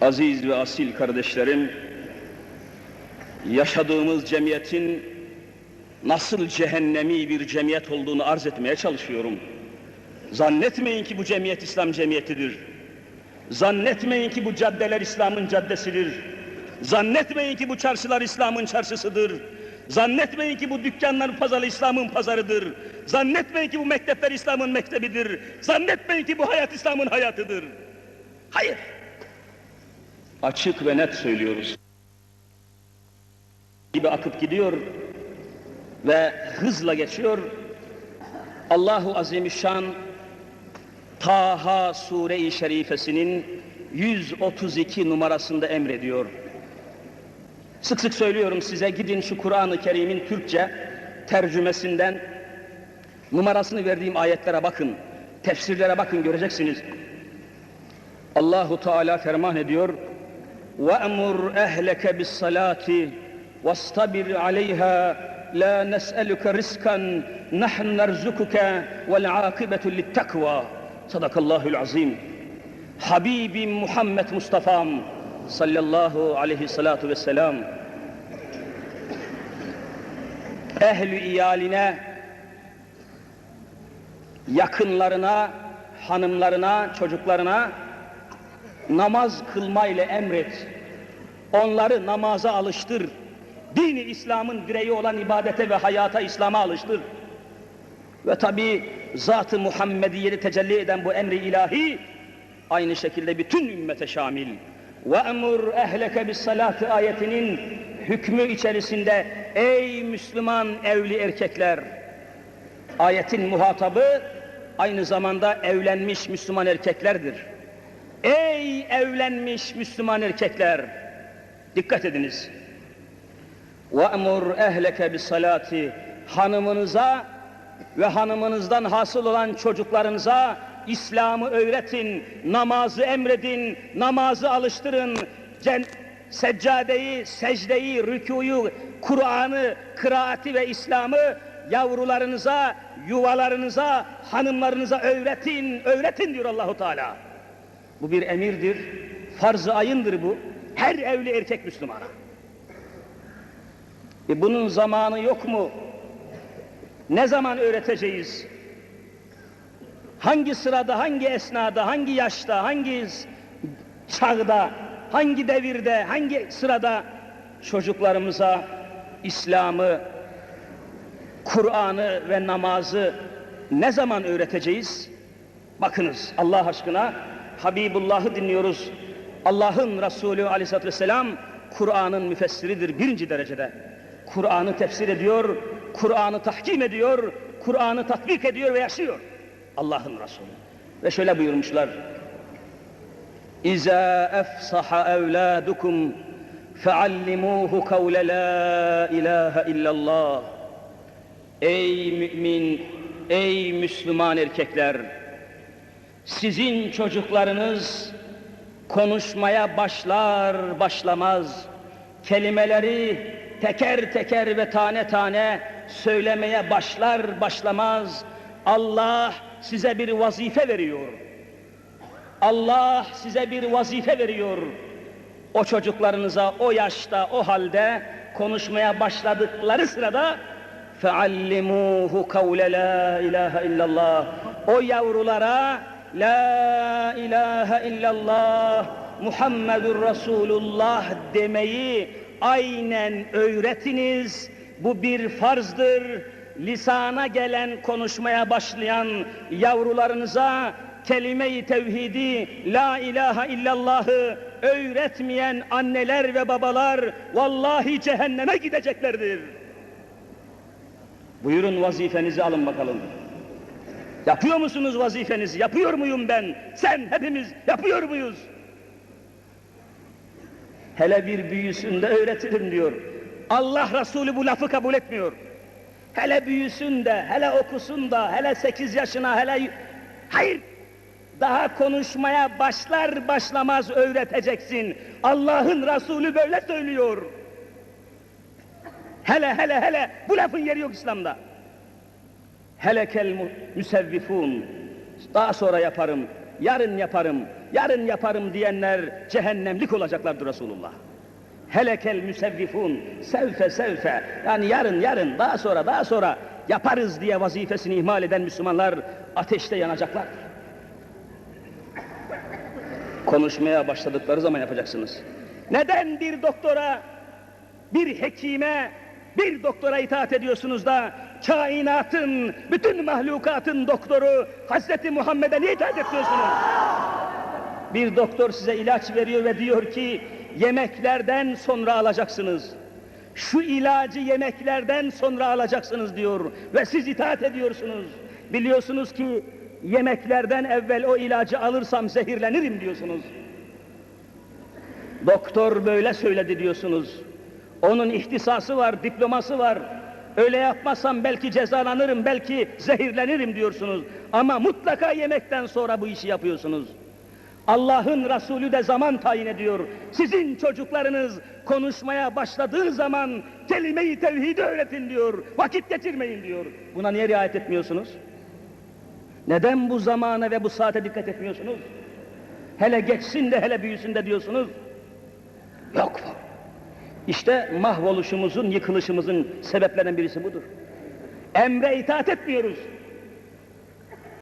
Aziz ve asil kardeşlerim, yaşadığımız cemiyetin nasıl cehennemi bir cemiyet olduğunu arz etmeye çalışıyorum. Zannetmeyin ki bu cemiyet İslam cemiyetidir. Zannetmeyin ki bu caddeler İslam'ın caddesidir. Zannetmeyin ki bu çarşılar İslam'ın çarşısıdır. Zannetmeyin ki bu dükkanlar pazarı İslam'ın pazarıdır. Zannetmeyin ki bu mektepler İslam'ın mektebidir. Zannetmeyin ki bu hayat İslam'ın hayatıdır. Hayır. Açık ve net söylüyoruz. Gibi akıp gidiyor ve hızla geçiyor. Allahu Azimüşşan Taha Sure-i Şerifesinin 132 numarasında emrediyor. Sık sık söylüyorum size gidin şu Kur'an-ı Kerim'in Türkçe tercümesinden numarasını verdiğim ayetlere bakın. Tefsirlere bakın göreceksiniz. Allahu Teala ferman ediyor. وَأْمُرْ اَهْلَكَ بِالصَّلَاةِ وَاسْتَبِرْ عَلَيْهَا لَا نَسْأَلُكَ رِزْقًا نَحْنُ نَرْزُكُكَ وَالْعَاقِبَةُ لِلتَّقْوَى Sadakallahul azim. Habibim Muhammed Mustafa'm sallallahu aleyhi salatu vesselam ehli iyaline yakınlarına hanımlarına çocuklarına namaz kılmayla emret onları namaza alıştır dini İslam'ın direği olan ibadete ve hayata İslam'a alıştır ve tabi Zat-ı Muhammediye'de tecelli eden bu emri ilahi aynı şekilde bütün ümmete şamil. وَاَمُرْ اَهْلَكَ بِالصَّلَاتِ ayetinin hükmü içerisinde ey Müslüman evli erkekler ayetin muhatabı aynı zamanda evlenmiş Müslüman erkeklerdir. Ey evlenmiş Müslüman erkekler dikkat ediniz. وَاَمُرْ اَهْلَكَ بِالصَّلَاتِ hanımınıza ve hanımınızdan hasıl olan çocuklarınıza İslam'ı öğretin, namazı emredin, namazı alıştırın, cen seccadeyi, secdeyi, rükuyu, Kur'an'ı, kıraati ve İslam'ı yavrularınıza, yuvalarınıza, hanımlarınıza öğretin, öğretin diyor Allahu Teala. Bu bir emirdir, farz-ı ayındır bu. Her evli erkek Müslümana. E bunun zamanı yok mu? Ne zaman öğreteceğiz? Hangi sırada, hangi esnada, hangi yaşta, hangi çağda, hangi devirde, hangi sırada çocuklarımıza İslam'ı, Kur'an'ı ve namazı ne zaman öğreteceğiz? Bakınız Allah aşkına Habibullah'ı dinliyoruz. Allah'ın Resulü aleyhissalatü vesselam Kur'an'ın müfessiridir birinci derecede. Kur'an'ı tefsir ediyor, Kur'an'ı tahkim ediyor, Kur'an'ı tatbik ediyor ve yaşıyor. Allah'ın Resulü. Ve şöyle buyurmuşlar. İza efsaha evladukum feallimuhu kavle la ilahe illallah. Ey mümin, ey Müslüman erkekler, sizin çocuklarınız konuşmaya başlar başlamaz kelimeleri teker teker ve tane tane söylemeye başlar başlamaz Allah size bir vazife veriyor. Allah size bir vazife veriyor. O çocuklarınıza o yaşta, o halde konuşmaya başladıkları sırada feallimuhu kavle la ilahe illallah. O yavrulara la ilahe illallah Muhammedur Resulullah demeyi aynen öğretiniz. Bu bir farzdır. Lisana gelen konuşmaya başlayan yavrularınıza kelime-i tevhidi, la ilahe illallahı öğretmeyen anneler ve babalar vallahi cehenneme gideceklerdir. Buyurun vazifenizi alın bakalım. Yapıyor musunuz vazifenizi? Yapıyor muyum ben? Sen, hepimiz yapıyor muyuz? Hele bir büyüsün de öğretirim diyor. Allah Resulü bu lafı kabul etmiyor. Hele büyüsün de, hele okusun da, hele sekiz yaşına, hele... Hayır! Daha konuşmaya başlar başlamaz öğreteceksin. Allah'ın Resulü böyle söylüyor. Hele hele hele bu lafın yeri yok İslam'da. Helekel müsevvifun. Daha sonra yaparım. yarın yaparım, yarın yaparım diyenler cehennemlik olacaklardır Resulullah. Helekel müsevvifun, sevfe sevfe, yani yarın yarın, daha sonra daha sonra yaparız diye vazifesini ihmal eden Müslümanlar ateşte yanacaklardır. Konuşmaya başladıkları zaman yapacaksınız. Neden bir doktora, bir hekime, bir doktora itaat ediyorsunuz da kainatın, bütün mahlukatın doktoru Hazreti Muhammed'e niye itaat etmiyorsunuz? Bir doktor size ilaç veriyor ve diyor ki yemeklerden sonra alacaksınız. Şu ilacı yemeklerden sonra alacaksınız diyor ve siz itaat ediyorsunuz. Biliyorsunuz ki yemeklerden evvel o ilacı alırsam zehirlenirim diyorsunuz. Doktor böyle söyledi diyorsunuz. Onun ihtisası var, diploması var. Öyle yapmazsam belki cezalanırım, belki zehirlenirim diyorsunuz. Ama mutlaka yemekten sonra bu işi yapıyorsunuz. Allah'ın Resulü de zaman tayin ediyor. Sizin çocuklarınız konuşmaya başladığı zaman kelime-i tevhidi öğretin diyor. Vakit geçirmeyin diyor. Buna niye riayet etmiyorsunuz? Neden bu zamana ve bu saate dikkat etmiyorsunuz? Hele geçsin de hele büyüsün de diyorsunuz. Yok. İşte mahvoluşumuzun, yıkılışımızın sebeplerinden birisi budur. Emre itaat etmiyoruz.